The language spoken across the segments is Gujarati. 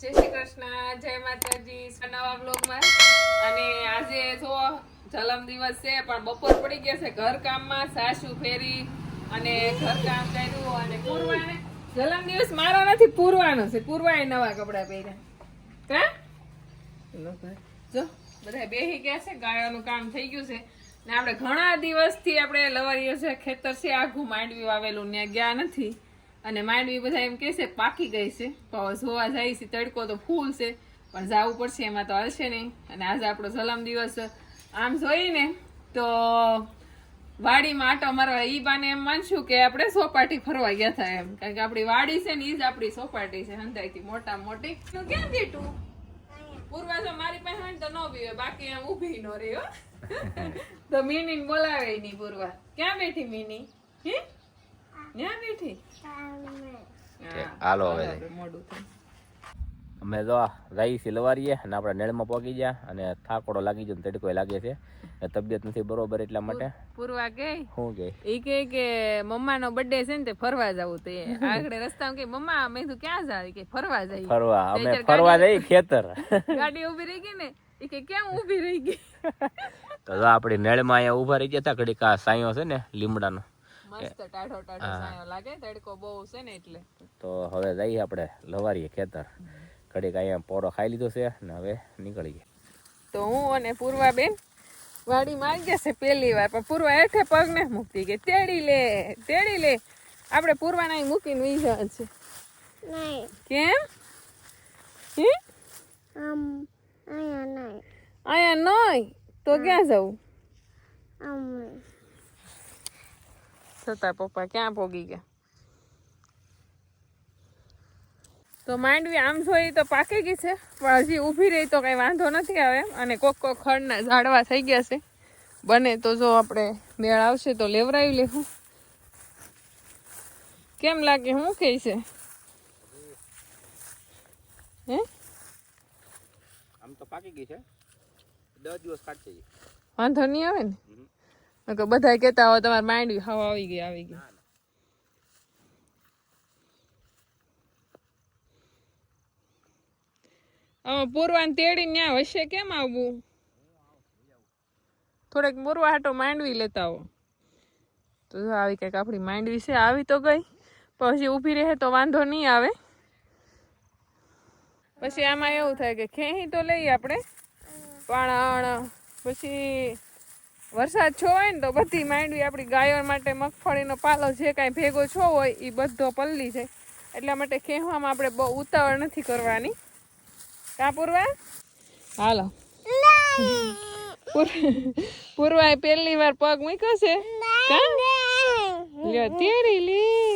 જય શ્રી કૃષ્ણ જય માતાજી નવા બ્લોગમાં અને આજે જો જલમ દિવસ છે પણ બપોર પડી ગયા છે ઘર કામમાં સાસુ ફેરી અને ઘર કામ કર્યું અને પૂરવાને. જલમ દિવસ મારો નથી પૂરવાનો છે. પૂરવાએ નવા કપડાં પહેર્યા. કા જો બધા બેહી ગયા છે ગાયોનું કામ થઈ ગયું છે. ને આપણે ઘણા દિવસથી આપણે લવારીઓ છે ખેતર છે આખું માંડવી વાવેલું ને ગયા નથી. અને માંડવી બધા એમ કહે પાકી ગઈ છે. હવે જોવા જાય છે, તડકો તો ફૂલ છે, પણ જવું પડશે, એમાં તો હશે નહીં. અને આજે આપણો સલામ દિવસ આમ જોઈને તો વાડીમાં આટો મારવા ઈ બાને એમ માનશું કે આપણે સોપાટી ફરવા ગયા હતા એમ. કારણ કે આપણી વાડી છે ને ઈ જ આપણી સોપાટી છે, હંધાઈથી મોટા મોટી. તું ક્યાં બેઠું? પૂર્વા મારી પાસે ને તો ન બીવે બાકી એમ ઊભી ન રહ્યો તો મીની બોલાવે નહીં પૂર્વા. ક્યાં બેઠી મીની? હે? ક્યાં બેઠી? હાલો હવે. મોડું થયું. અમે જો રહી સિલવારીએ લવારીએ અને આપણે નેળમાં પહોંચી ગયા અને થાકોડો લાગી ગયો ને તડકો લાગે છે. ને તબિયત નથી બરોબર એટલા માટે. પૂરવા કે હું કે એ કે કે મમ્માનો બર્થડે છે ને તે ફરવા જવું તે. આગળ રસ્તામાં કે મમ્મા મેં કીધું ક્યાં જાય કે ફરવા જઈએ ફરવા અમે ફરવા જઈએ ખેતર. ગાડી ઊભી રહી ગઈ ને? એ કે કેમ ઊભી રહી ગઈ? તો જો આપણી નેળમાં અહીંયા ઊભા રહી ગયા હતા ઘડીક આ સાયો છે ને લીમડાનો. મસ્ત ટાઢો ટાઢો સાયો લાગે તડકો બહુ છે ને એટલે. તો હવે જઈએ આપણે લવારીએ ખેતર. ઘડીક અહીંયા પોરો ખાઈ લીધો છે ને હવે નીકળી ગયા તો હું અને પૂર્વા બેન વાડીમાં આવી ગયા છે પેલી વાર પણ પૂર્વા હેઠે પગ ને મૂકતી ગઈ તેડી લે તેડી લે. આપણે પૂર્વાને મૂકીને વી જવાનું છે. કેમ? હે? આમ અહીંયા નહીં. અહીંયા નહીં? તો ક્યાં જવું? છતાં પપ્પા ક્યાં પોગી ગયા? તો માંડવી આમ જોઈ તો પાકી ગઈ છે પણ હજી ઊભી રહી તો કઈ વાંધો નથી આવે. અને કોક કોક ખડના ઝાડવા થઈ ગયા છે. બને તો જો આપણે મેળ આવશે તો લેવરાવી લેવું કેમ લાગે હું કહે છે? હે? આમ તો પાકી ગઈ છે. દસ દિવસ કાઢશે વાંધો નહીં આવે ને? બધા કહેતા હોય તમારે માંડવી હવા આવી ગઈ આવી ગઈ. હવે પૂરવાન તેડી ન્યા હશે કેમ આવવું થોડેક પૂરવા હાટો માંડવી લેતા હો તો આવી કંઈક આપણી માંડવી છે, આવી તો ગઈ. પછી ઊભી રહે તો વાંધો નહીં આવે. પછી આમાં એવું થાય કે ખેહી તો લઈએ આપણે. પણ પછી વરસાદ છો હોય ને તો બધી માંડવી આપણી ગાયો માટે મગફળીનો પાલો જે કાંઈ ભેગો છો હોય એ બધો પલ્લી છે એટલા માટે ખેંચવામાં આપણે બહુ ઉતાવળ નથી કરવાની. કા પૂર્વા? હાલો. પૂર- પૂરવાએ પહેલી વાર પગ મૂક્યો છે? લ્યો, તેડી લે.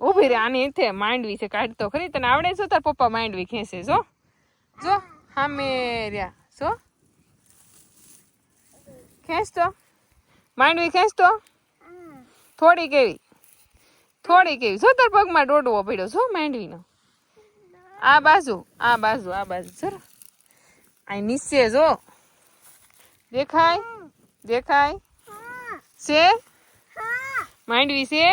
ઊભી રે, આની ઇથે માંડવી છે, કાઢતો ખરી. તને આવડે છે, તાર પપ્પા માંડવી ખેંચે જો જો, હામે રહ્યા, જો. ખેંચતો? માંડવી ખેંચતો? થોડી કેવી. થોડી કેવી. જો પગમાં દોડવો પડ્યો છો માંડવીનો. આ બાજુ આ બાજુ આ બાજુ. સર અહીં નીચે જો. દેખાય? દેખાય? છે? માંડવી છે?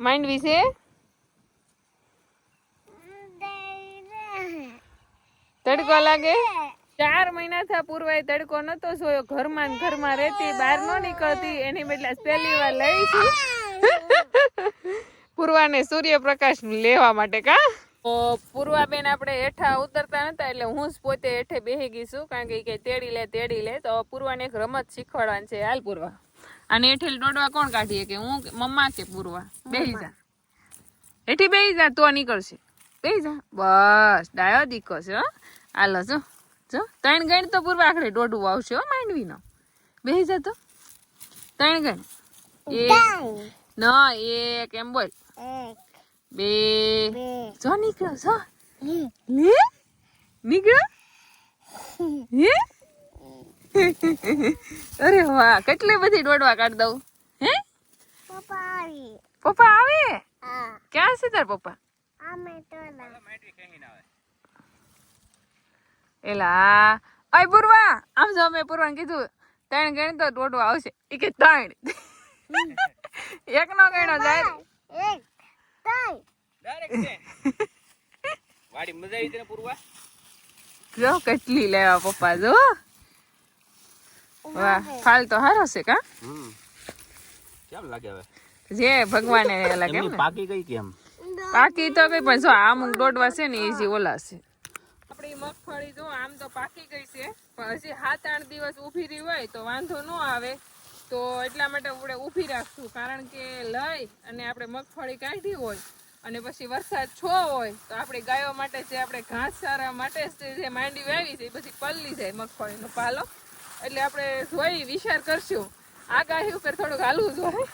માંડવી છે? તડકો લાગે? ચાર મહિના થયા પૂર્વાય તડકો નતો જોયો. ઘરમાં ઘરમાં રહેતી, બહાર ન નીકળતી, એની બદલે પહેલી વાર લઈ છું. પૂર્વાને સૂર્યપ્રકાશ લેવા માટે કા? પૂર્વાબેન આપણે હેઠા ઉતરતા નતા, એટલે હું જ પોતે હેઠે બેહી ગઈ છું, કારણ કે કે તેડી લે તેડી લે. તો પૂર્વાને એક રમત શીખવાડવાની છે. હાલ પૂર્વા. અને હેઠેલ દોડવા કોણ કાઢીએ કે હું મમ્મા કે પૂર્વા? બેહી જા. હેઠી બેહી જા, તો નીકળશે. બેહી જા. બસ, ડાયો દીકો છે હાલો, જો. જો ત્રણ ગણ તો પૂર્વ આખરે દોઢું આવશે હો માંડવીનો. બેસી જા તો. ત્રણ ગણ. એક ન એક એમ બોલ. બે. બે. જો નીકળ્યો જો. લે નીકળ્યો? હે? અરે વાહ કેટલી બધી દોડવા કાઢ દઉં. હે? પપ્પા આવે. પપ્પા આવે? ક્યાં છે તાર પપ્પા? અમે ટોલા એલા અય પૂર્વા આમ જો મેં પૂર્વાને કીધું ત્રણ ગણ તો દોડવા આવશે. એ કે ત્રણ. એક નો ગણો જાય એક ત્રણ. ડાયરેક્ટ છે. વાડી મજા આવી તને પૂરવા? જો કેટલી લેવા પપ્પા જો. વાહ ફાલ તો હારો છે કા? હમ. કેમ લાગે હવે? જે ભગવાને લાગે એમ પાકી ગઈ કેમ પાકી તો કઈ પણ જો આમ દોડવા છે ને એ જે ઓલા છે. આપણી મગફળી જો આમ તો પાકી ગઈ છે, પણ હજી સાત આઠ દિવસ ઊભી રહી હોય તો વાંધો ન આવે. તો એટલા માટે આપણે ઊભી રાખશું, કારણ કે લઈ અને આપણે મગફળી કાઢી હોય અને પછી વરસાદ છો હોય, તો આપણે ગાયો માટે જે આપણે ઘાસ સારા માટે જે માંડી વાવી છે, એ બધી પલ્લી જાય મગફળીનો પાલો. એટલે આપણે જોઈ વિચાર કરશું. આગાહી ઉપર થોડુંક હાલવું જોઈએ.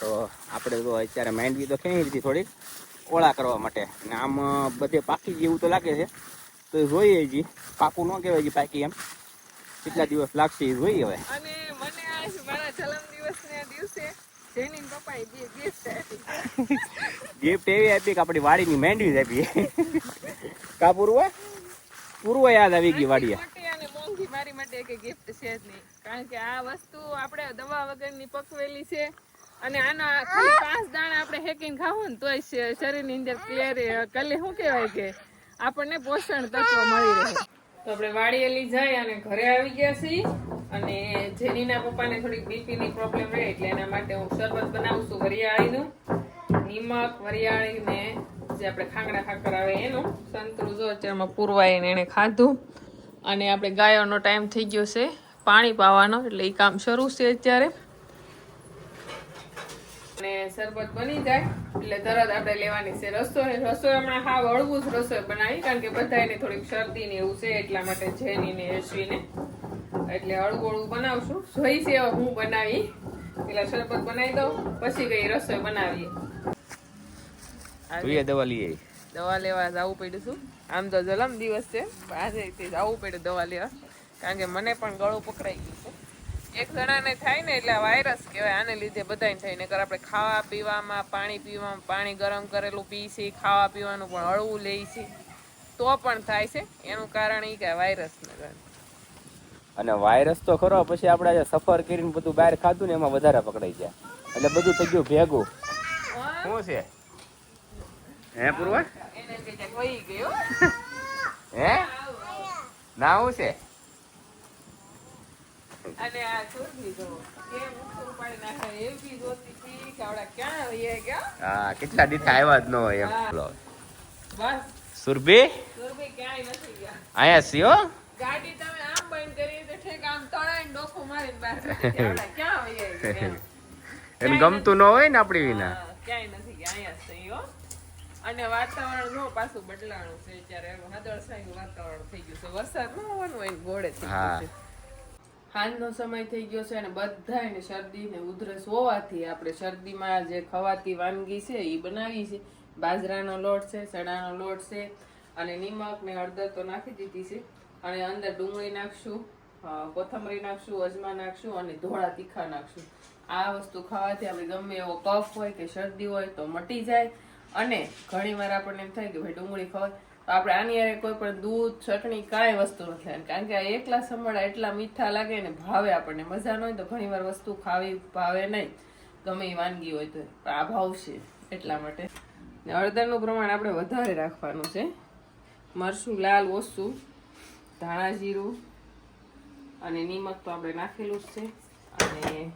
તો આપણે તો અત્યારે માંડવી તો ખેણી લીધી થોડીક. ઓળા કરવા માટે. અને આમ બધે પાકી જેવું તો લાગે છે. તો જોઈએ જી. પાકું ન કહેવાય જી પાકી એમ. કેટલા દિવસ લાગશે એ જોઈએ હવે. અને મને આજ મારા જન્મ દિવસના દિવસે જેની પપ્પાએ બે ગિફ્ટ આપી. ગિફ્ટ એવી આપી કે આપણી વાડીની મેંડવી જ આપી. કા પૂરવા પૂર્વ યાદ આવી ગઈ વાડીએ. મોંઘી મારી માટે કે ગિફ્ટ છે જ નહીં. કારણ કે આ વસ્તુ આપણે દવા વગરની પકવેલી છે. અને આના ખાલી પાંચ દાણા આપણે હેકીને ખાવું ને તોય શરીરની અંદર ક્લિયર કલે શું કહેવાય કે આપણને પોષણ તત્વ મળી રહે. તો આપણે વાડીએલી જાય અને ઘરે આવી ગયા છીએ અને જેનીના પપ્પાને થોડીક બીપીની પ્રોબ્લેમ રહે એટલે એના માટે હું શરબત બનાવું છું વરિયાળીનું. નિમક, વરિયાળી ને જે આપણે ખાંગડા ખાકર આવે એનું. સંતરું જો અત્યારમાં પૂરવાઈને એને ખાધું. અને આપણે ગાયોનો ટાઈમ થઈ ગયો છે. પાણી પાવાનો, એટલે એ કામ શરૂ છે અત્યારે. અને શરબત બની જાય એટલે તરત આપણે લેવાની છે રસોઈ. રસોઈ હમણાં હા હળવું જ રસોઈ બનાવી કારણ કે બધાને થોડીક શરદી ને એવું છે એટલા માટે જેની ને યશવીને એટલે હળવું હળવું બનાવશું. જોઈ છે હું બનાવી. પેલા શરબત બનાવી દઉં પછી કઈ રસોઈ બનાવીએ. દવા લઈએ દવા લેવા જવું પડ્યું છું. આમ તો જલમ દિવસ છે આજે જવું પડ્યું દવા લેવા. કારણ કે મને પણ ગળું પકડાઈ ગયું છે. એક જણાને થાય ને એટલે વાયરસ કહેવાય. આને લીધે બધાને થાય. નકર આપણે ખાવા પીવામાં પાણી પીવામાં પાણી ગરમ કરેલું પી છે ખાવા પીવાનું પણ હળવું લે છે. તો પણ થાય છે. એનું કારણ એ કે વાયરસ ને અને વાયરસ તો ખરો પછી આપણે આજે સફર કરીને બધું બહાર ખાધું ને એમાં વધારે પકડાઈ ગયા. એટલે બધું થઈ ગયું ભેગું. શું છે? હે પૂર્વા હે? ના શું છે? અને આ છોકરી જો કેમ ઊંચું પાડી નાખે એવી જોતી હતી કાવડા ક્યાં હોય ગયા હા? કેટલા દી આવ્યા જ ન હોય એમ. બોલો. બસ. સુરભી? સુરભી ક્યાંય નથી ગયા. આયા સીઓ ગાડી તમે આમ બંધ કરી તો ઠેક આમ તળાઈને ડોકું મારીને બહાર. ક્યાં હોય. એને ગમતું ન હોય ને આપણી વિના. ક્યાંય નથી ગયા. જ હો. અને વાતાવરણ નો પાછું બદલાણું છે અત્યારે. વાદળછાયું વાતાવરણ થઈ ગયું છે. વરસાદ ન હોવાનું હોય ગોળે થઈ ગયું છે સાંજનો સમય થઈ ગયો છે અને બધાને શરદી ને ઉધરસ હોવાથી આપણે શરદીમાં જે ખવાતી વાનગી છે એ બનાવી છે. બાજરાનો લોટ છે, ચણાનો લોટ છે અને નિમક ને હળદર તો નાખી દીધી છે. અને અંદર ડુંગળી નાખશું કોથમરી નાખશું, અજમા નાખશું અને ધોળા તીખા નાખશું. આ વસ્તુ ખાવાથી આપણે ગમે એવો કફ હોય કે શરદી હોય તો મટી જાય. અને ઘણીવાર આપણને એમ થાય કે ભાઈ ડુંગળી ખવાય. તો આપણે આની હારે કોઈ પણ દૂધ, ચટણી, કાંઈ વસ્તુ નથી લેવાની. કારણ કે આ એકલા સમળા એટલા મીઠા લાગે ને ભાવે આપણને. મજા ન હોય તો ઘણી વાર વસ્તુ ખાવી ભાવે નહીં. ગમે એ વાનગી હોય તો. આ ભાવશે એટલા માટે. ને હળદરનું પ્રમાણ આપણે વધારે રાખવાનું છે. મરસું લાલ, ઓછું, ધાણા, જીરું અને નિમક તો આપણે નાખેલું જ છે. અને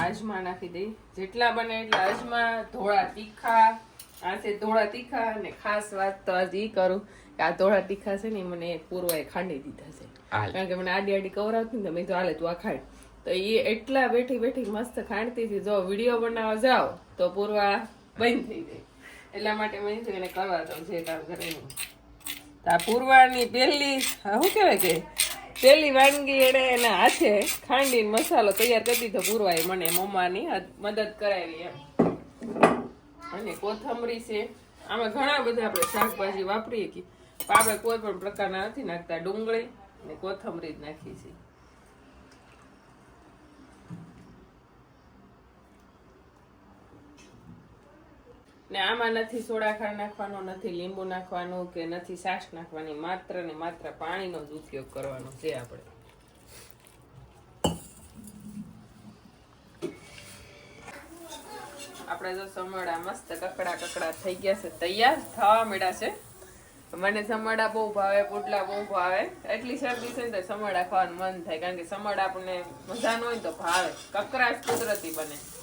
આજમા નાખી દઈ. જેટલા બને એટલા અજમા, ધોળા તીખા આ છે ધોળા તીખા અને ખાસ વાત તો આજે ઈ કરું કે આ ધોળા તીખા છે ને મને પૂર્વાએ ખાંડી દીધા છે. કારણ કે મને આડી આડી કવરાવતી ને મેં તો હાલે તું આ ખાંડ તો એ એટલા બેઠી બેઠી મસ્ત ખાંડતી હતી. જો વીડિયો બનાવવા જાઓ તો પૂર્વા બંધ થઈ જાય. એટલા માટે મેં કીધું એને કરવા દઉં જે કામ કરે તો આ પૂર્વાની પહેલી શું કહેવાય કે પહેલી વાનગી એણે એના હાથે ખાંડીને મસાલો તૈયાર કરી દીધો. એ મને મમ્માની મદદ કરાવી એમ. અને કોથમરી છે. આમાં ઘણા બધા આપણે શાકભાજી વાપરીએ કે આપણે કોઈ પણ પ્રકારના નથી નાખતા. ડુંગળી અને કોથમરી જ નાખીએ છીએ. ને આમાં નથી સોડાખાર નાખવાનો, નથી લીંબુ નાખવાનું કે નથી સાસ નાખવાની. માત્ર ને માત્ર પાણીનો જ ઉપયોગ કરવાનો છે આપણે. આપણે જો સમોડા મસ્ત કકડા કકડા થઈ ગયા છે. તૈયાર થવા મળ્યા છે. મને સમોડા બહુ ભાવે, પુડલા બહુ ભાવે. એટલી શરદી છે ને તો સમોડા ખાવાનું મન થાય. કારણ કે સમોડા આપણને મજા ન હોય તો ભાવે. કકરા કુદરતી બને.